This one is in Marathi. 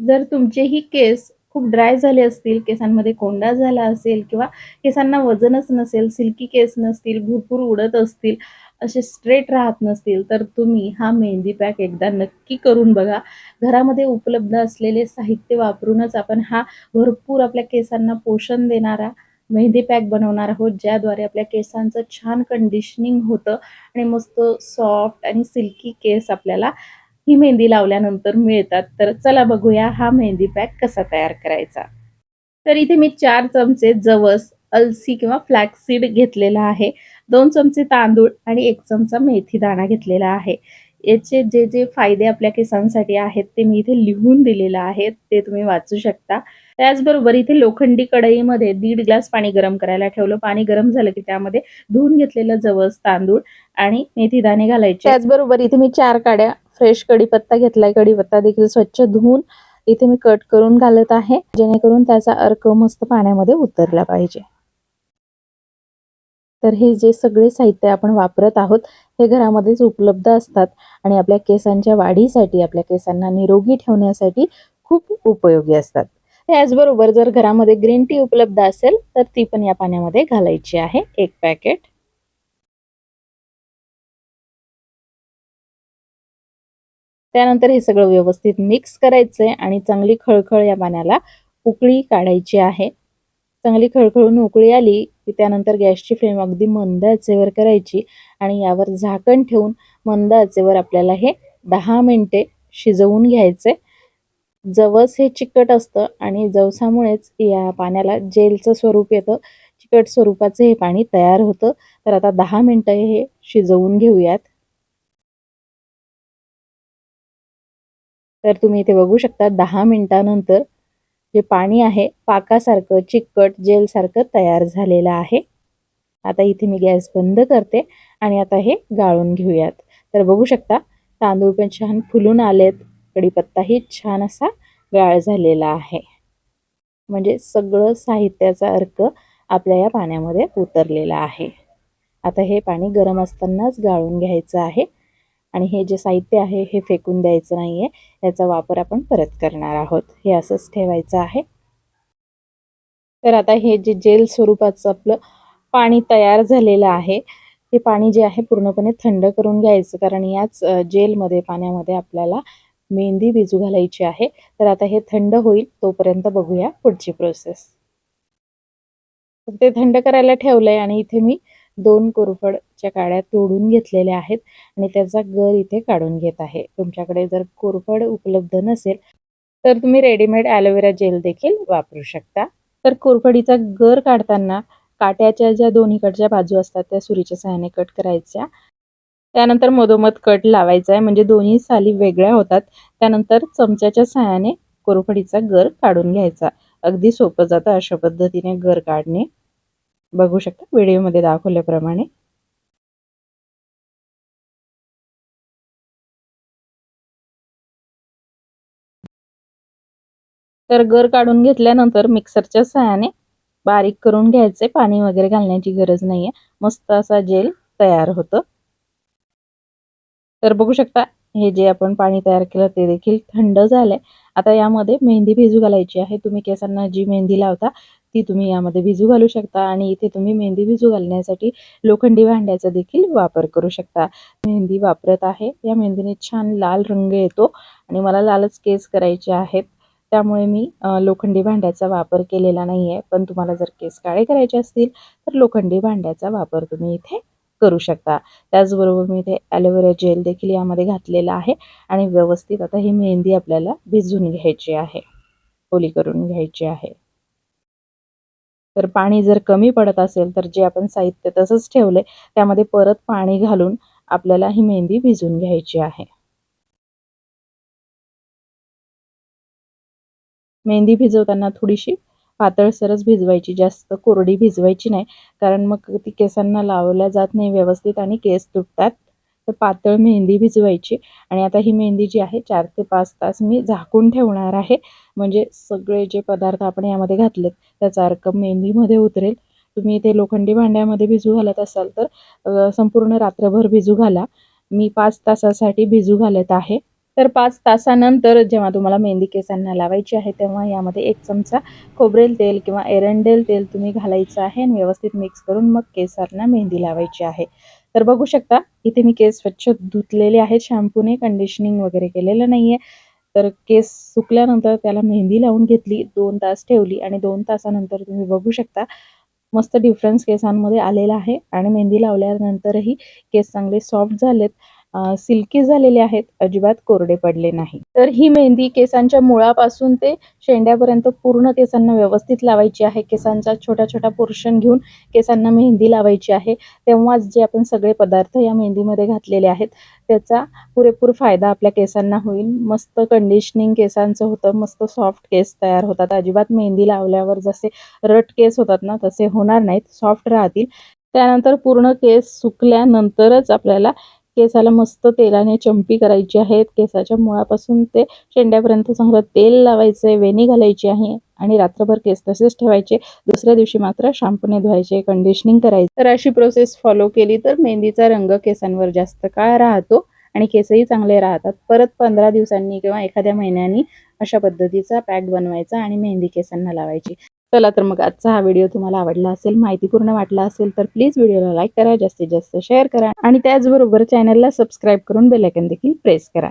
जर तुमचेही केस खूप ड्राय झाले असतील, केसांमध्ये कोंडा झाला असेल किंवा केसांना वजनच नसेल, सिल्की केस नसतील, भरपूर उडत असतील, असे स्ट्रेट राहत नसतील, तर तुम्ही हा मेहंदी पॅक एकदा नक्की करून बघा. घरामध्ये उपलब्ध असलेले साहित्य वापरूनच आपण हा भरपूर आपल्या केसांना पोषण देणारा मेहंदी पॅक बनवणार आहोत, ज्याद्वारे आपल्या केसांचं छान कंडिशनिंग होतं आणि मस्त सॉफ्ट आणि सिल्की केस आपल्याला ही मेहंदी लावल्यानंतर मिळतात. तर चला बघूया हा मेहंदी पॅक कसा तयार करायचा. तर इथे मी चार चमचे जवस, अलसी किंवा फ्लॅक्स घेतलेला आहे. दोन चमचे तांदूळ आणि एक चमचा मेथी दाणा घेतलेला आहे. याचे जे जे फायदे आपल्या केसांसाठी आहेत ते मी इथे लिहून दिलेलं आहे ते तुम्ही वाचू शकता. त्याचबरोबर इथे लोखंडी कढईमध्ये दीड ग्लास पाणी गरम करायला ठेवलं. पाणी गरम झालं की त्यामध्ये धुवून घेतलेलं जवस, तांदूळ आणि मेथी दाणे घालायचे. त्याचबरोबर इथे मी चार काड्या फ्रेश कढीपत्ता घेतलाय. कढीपत्ता देखील स्वच्छ धुवून इथे मी कट करून घालत आहे. जेणेकरून त्याचा अर्क मस्त पाण्यामध्ये उतरला पाहिजे. तर हे जे सगळे साहित्य आपण वापरत आहोत हे घरामध्येच उपलब्ध असतात आणि आपल्या केसांच्या वाढीसाठी आपल्या केसांना निरोगी ठेवण्यासाठी खूप उपयोगी असतात. त्याचबरोबर जर घरामध्ये ग्रीन टी उपलब्ध असेल तर ती पण या पाण्यामध्ये घालायची आहे. एक पॅकेट. त्यानंतर हे सगळं व्यवस्थित मिक्स करायचं आहे आणि चांगली खळखळ या पाण्याला उकळी काढायची आहे. चांगली खळखळून उकळी आली की त्यानंतर गॅसची फ्लेम अगदी मंद आचेवर करायची आणि यावर झाकण ठेवून मंद आचेवर आपल्याला हे दहा मिनटे शिजवून घ्यायचे जवस हे चिकट असतं आणि जवसामुळेच या पाण्याला जेलचं स्वरूप येतं. चिकट स्वरूपाचं हे पाणी तयार होतं. तर आता दहा मिनटं हे शिजवून घेऊयात. तर तुम्ही इथे बघू शकता दहा मिनिटानंतर जे पाणी आहे पाकासारखं चिकट जेलसारखं तयार झालेलं आहे. आता इथे मी गॅस बंद करते आणि आता हे गाळून घेऊयात. तर बघू शकता तांदूळ पण छान फुलून आलेत. कढीपत्ताही छान असा गाळ झालेला आहे. म्हणजे सगळं साहित्याचा अर्क आपल्या या पाण्यामध्ये उतरलेला आहे. आता हे पाणी गरम असतानाच गाळून घ्यायचं आहे. आणि हे जे साहित्य आहे हे फेकून द्यायचं नाही आहे याचा वापर आपण परत करणार आहोत. हे असंच ठेवायचं आहे. तर आता हे जे जेल स्वरूपाचं आपलं पाणी तयार झालेलं आहे हे पाणी जे आहे पूर्णपणे थंड करून घ्यायचं. कारण याच जेलमध्ये पाण्यामध्ये आपल्याला मेहंदी भिजू घालायची आहे. तर आता हे थंड होईल तोपर्यंत बघूया पुढची प्रोसेस. ते थंड करायला ठेवलंय आणि इथे मी दोन च्या काड्या तोडून घेतलेल्या आहेत आणि त्याचा गर इथे काढून घेत आहे. तुमच्याकडे जर कोरफड उपलब्ध नसेल तर तुम्ही रेडीमेड ॲलोवेरा जेल देखील वापरू शकता. तर कोरफडीचा गर काढताना काट्याच्या ज्या दोन्हीकडच्या बाजू असतात त्या सुरीच्या सहाय्याने कट करायच्या. त्यानंतर मधोमध कट लावायचा आहे म्हणजे दोन्ही साली वेगळ्या होतात. त्यानंतर चमच्याच्या सहाय्याने कोरफडीचा गर काढून घ्यायचा. अगदी सोपं जातं अशा पद्धतीने गर काढणे. बघू शकता व्हिडिओमध्ये दाखवल्याप्रमाणे. तर गर काढून घेतल्यानंतर मिक्सरच्या सहाय्याने बारीक करून घ्यायचे. पाणी वगैरे घालण्याची गरज नाहीये. मस्त असा जेल तयार होतं. तर बघू शकता हे जे आपण पाणी तयार केलं ते देखील थंड झालंय. आता यामध्ये मेहंदी भिजू घालायची आहे. तुम्ही केसांना जी मेहंदी लावता ती तुम्ही यामध्ये भिजू घालू शकता आणि इथे तुम्ही मेहंदी भिजू घालण्यासाठी लोखंडी भांड्याचा देखील वापर करू शकता. मेहंदी वापरत आहे. या मेहंदीने छान लाल रंग येतो आणि मला लालच केस करायचे आहेत. त्यामुळे मी लोखंडी भांड्याचा वापर केलेला नाही आहे पण तुम्हाला जर केस काळे करायचे असतील तर लोखंडी भांड्याचा वापर तुम्ही इथे करू शकता. त्याचबरोबर मी इथे ॲलोवेरा जेल देखील यामध्ये घातलेला आहे. आणि व्यवस्थित आता ही मेहंदी आपल्याला भिजून घ्यायची आहे. ओली करून घ्यायची आहे. तर पाणी जर कमी पडत असेल तर जे आपण साहित्य तसंच ठेवलंय त्यामध्ये परत पाणी घालून आपल्याला ही मेहंदी भिजून घ्यायची आहे. मेहंदी भिजवताना थोडीशी पातळसरच भिजवायची जास्त कोरडी भिजवायची नाही. कारण मग ती केसांना लावल्या जात नाही व्यवस्थित आणि केस तुटतात. तर पातळ मेहंदी भिजवायची. आणि आता ही मेहंदी जी आहे चार ते पाच तास मी झाकून ठेवणार आहे. म्हणजे सगळे जे पदार्थ आपण यामध्ये घातलेत त्याचा अर्क मेहंदीमध्ये उतरेल. तुम्ही इथे लोखंडी भांड्यामध्ये भिजू घालत असाल तर संपूर्ण रात्रभर भिजू घाला. मी पाच तासासाठी भिजू घालत आहे. तर पाच तासानंतर जेव्हा तुम्हाला मेहंदी केसांना लावायची आहे तेव्हा यामध्ये एक चमचा खोबरेल तेल किंवा एरंडेल तेल तुम्ही घालायचं आहे आणि व्यवस्थित मिक्स करून मग केसांना मेहंदी लावायची आहे. तर बघू शकता इथे मी केस स्वच्छ धुतलेले आहेत शॅम्पूने कंडिशनिंग वगैरे केलेलं नाही आहे तर केस सुकल्यानंतर त्याला मेहंदी लावून घेतली दोन तास ठेवली आणि दोन तासानंतर तुम्ही बघू शकता मस्त डिफरन्स केसांमध्ये आलेला आहे आणि मेहंदी लावल्यानंतरही केस चांगले सॉफ्ट झालेत. सिल्की झालेले आहेत अजिबात कोरडे पडले नाही. तर ही मेहंदी केसांच्या मुळापासून ते शेंड्यापर्यंत पूर्ण केसांना व्यवस्थित लावायची आहे. केसांचा छोटा छोटा पोर्शन घेऊन केसांना मेहंदी लावायची आहे. तेव्हाच जे आपण सगळे पदार्थ या मेहंदीमध्ये घातलेले आहेत त्याचा पुरेपूर फायदा आपल्या केसांना होईल. मस्त कंडिशनिंग केसांचं होतं मस्त सॉफ्ट केस तयार होतात. अजिबात मेहंदी लावल्यावर जसे रट केस होतात ना तसे होणार नाहीत सॉफ्ट राहतील. त्यानंतर पूर्ण केस सुकल्यानंतरच आपल्याला केसाला मस्त तेलाने चंपी करायची आहे केसाच्या मुळापासून ते शेंड्यापर्यंत चांगलं तेल लावायचं आहे वेणी घालायची आहे आणि रात्रभर केस तसेच ठेवायचे. दुसऱ्या दिवशी मात्र शॅम्पूने धुवायचे कंडिशनिंग करायचे. तर अशी प्रोसेस फॉलो केली तर मेहंदीचा रंग केसांवर जास्त काळ राहतो आणि केसही चांगले राहतात. परत पंधरा दिवसांनी किंवा एखाद्या महिन्यांनी अशा पद्धतीचा पॅक बनवायचा आणि मेहंदी केसांना लावायची. चला तर मग आजचा हा व्हिडिओ तुम्हाला आवडला असेल माहितीपूर्ण वाटला असेल तर प्लीज व्हिडिओला लाईक करा जास्तीत जास्त शेअर करा आणि त्याचबरोबर चॅनलला सबस्क्राईब करून बेलायकन देखील प्रेस करा.